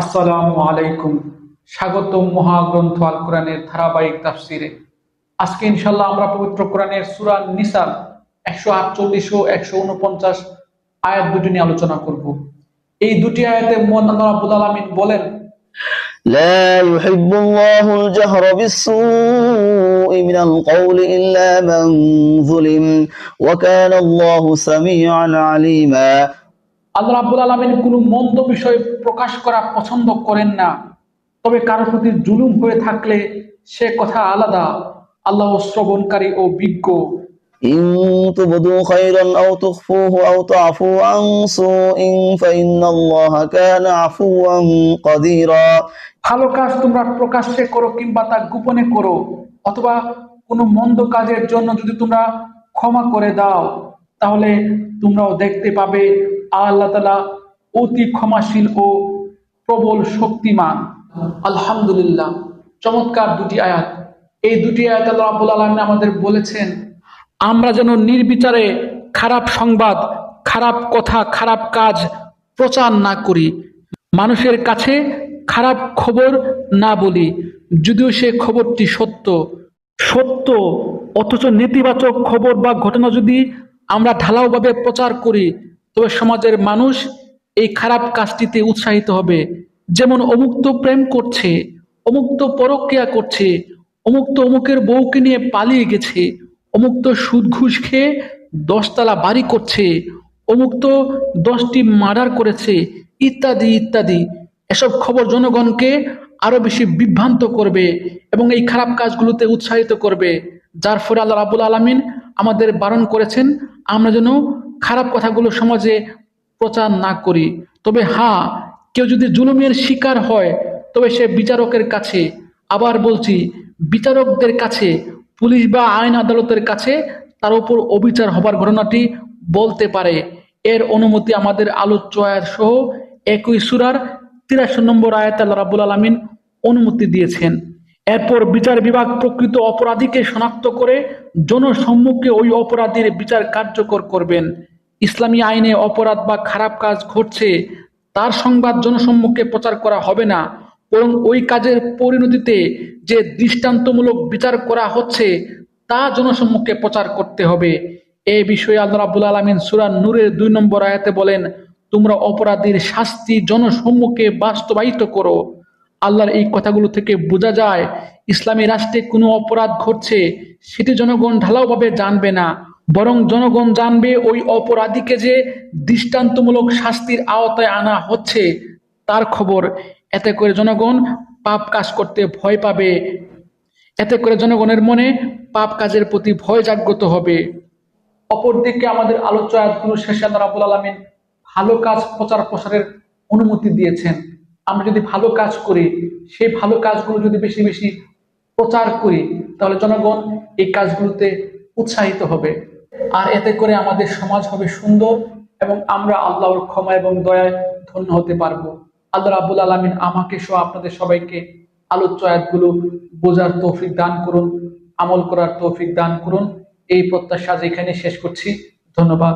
আসসালামু আলাইকুম স্বাগত মহাগ্রন্থ আল কোরআনের ধারাবাহিক তাফসিরে আজকে ইনশাল্লাহ আমরা পবিত্র কোরআনের সূরা নিসার একশো আটচল্লিশ ও একশো উনপঞ্চাশ আয়াত দুটি নিয়ে আলোচনা করব এই দুটি আয়াতে মোহান আল্লাহ রাব্বুল আলামিন বলেন لا يحب الله الجهر بالسوء من القول إلا من ظلم وكان الله سميعا عليما আল্লাহ রাব্বুল আলামিন কোনো মন্দ বিষয় প্রকাশ করা পছন্দ করেন না তবে কারো প্রতি জুলুম হয়ে থাকলে সে কথা আলাদা আল্লাহ শ্রবণকারী ও বিজ্ঞ إن تبدوا خيرا أو تخفوه أو تعفوا عن سوء فإن الله كان عفوا قديرا ভালো কাজ তোমরা প্রকাশ্যে করো কিংবা তা গোপনে করো অথবা কোনো মন্দ কাজের জন্য যদি তোমরা ক্ষমা করে দাও তাহলে তোমরাও দেখতে পাবে আল্লাহ তালা অতি ক্ষমাশীল ও প্রবল শক্তিমান। আলহামদুলিল্লাহ। চমৎকার দুটি আয়াত। এই দুটি আয়াত আল্লাহ রাব্বুল আলামিন আমাদের বলেছেন, আমরা যেন নির্বিচারে খারাপ সংবাদ, খারাপ কথা, খারাপ কাজ প্রচার না করি। মানুষের কাছে খারাপ খবর না বলি। যদিও সে খবরটি সত্য সত্য, অথচ নেতিবাচক খবর বা ঘটনা যদি আমরা ঢালাওভাবে প্রচার করি, তবে সমাজের মানুষ এই খারাপ কাজটিতে উৎসাহিত হবে। যেমন অমুক তো প্রেম করছে অমুক তো পরক্রিয়া করছে অমুক তো অমুকের বউকে নিয়ে পালিয়ে গেছে অমুক তো সুদ ঘুষ খেয়ে দশতলা বাড়ি করছে অমুক তো দশটি মার্ডার করেছে, ইত্যাদি ইত্যাদি। এসব খবর জনগণকে আরও বেশি বিভ্রান্ত করবে এবং এই খারাপ কাজগুলোতে উৎসাহিত করবে, যার ফলে আল্লাহ রাবুল আলমিন আমাদের বারণ করেছেন, আমরা যেন খারাপ কথাগুলো সমাজে প্রচার না করি। তবে হ্যাঁ কেউ যদি জুলুমের শিকার হয়, তবে সে বিচারকের কাছে, আবার বলছি, বিচারকদের কাছে, পুলিশ বা আইন আদালতের কাছে, তার উপর অবিচার হবার ঘটনাটি বলতে পারে। এর অনুমতি আমাদের আলোচ্য আয়াত সহ একই সুরার তিরাশি নম্বর আয়াত আল্লাহ রাবুল আলমিন অনুমতি দিয়েছেন। এরপর বিচার বিভাগ প্রকৃত অপরাধীকে শনাক্ত করে জনসম্মুখে ওই অপরাধীর বিচার কার্যকর করবেন। ইসলামী আইনে অপরাধ বা খারাপ কাজ ঘটছে, তার সংবাদ জনসম্মুখে প্রচার করা হবে না। বরং ওই কাজের পরিণতিতে যে দৃষ্টান্তমূলক বিচার করা হচ্ছে, তা জনসম্মুখে প্রচার করতে হবে। এ বিষয়ে আল্লাহ রাবুল আলমিন সুরান নূরের দুই নম্বর আয়াতে বলেন, তোমরা অপরাধীর শাস্তি জনসম্মুখে বাস্তবায়িত করো। আল্লাহর এই কথাগুলো থেকে বোঝা যায়, ইসলামী রাষ্ট্রে কোনো অপরাধ ঘটছে, সেটি জনগণ ঢালাওভাবে জানবে না। বরং জনগণ জানবে ওই অপরাধীকে যে দৃষ্টান্তমূলক শাস্তির আওতায় আনা হচ্ছে, তার খবর। এতে করে জনগণ পাপ কাজ করতে ভয় পাবে। এতে করে জনগণের মনে পাপ কাজের প্রতি ভয় জাগ্রত হবে। অপরদিকে আমাদের আলোচ্য আয়াতগুলো শেষে আল্লাহ রাবুল আলমিন ভালো কাজ প্রচার প্রসারের অনুমতি দিয়েছেন। আমরা যদি ভালো কাজ করি, সেই ভালো কাজগুলো যদি বেশি বেশি প্রচার করি, তাহলে জনগণ এই কাজগুলোতে উৎসাহিত হবে। আর এতে করে আমাদের সমাজ হবে সুন্দর এবং আমরা আল্লাহর ক্ষমা এবং দয়ায় ধন্য হতে পারব। আল্লাহ রাবুল আলমিন আমাকে সহ আপনাদের সবাইকে আলোচ্য আয়াতগুলো বোঝার তৌফিক দান করুন, আমল করার তৌফিক দান করুন। এই প্রত্যাশা যেখানে শেষ করছি। ধন্যবাদ।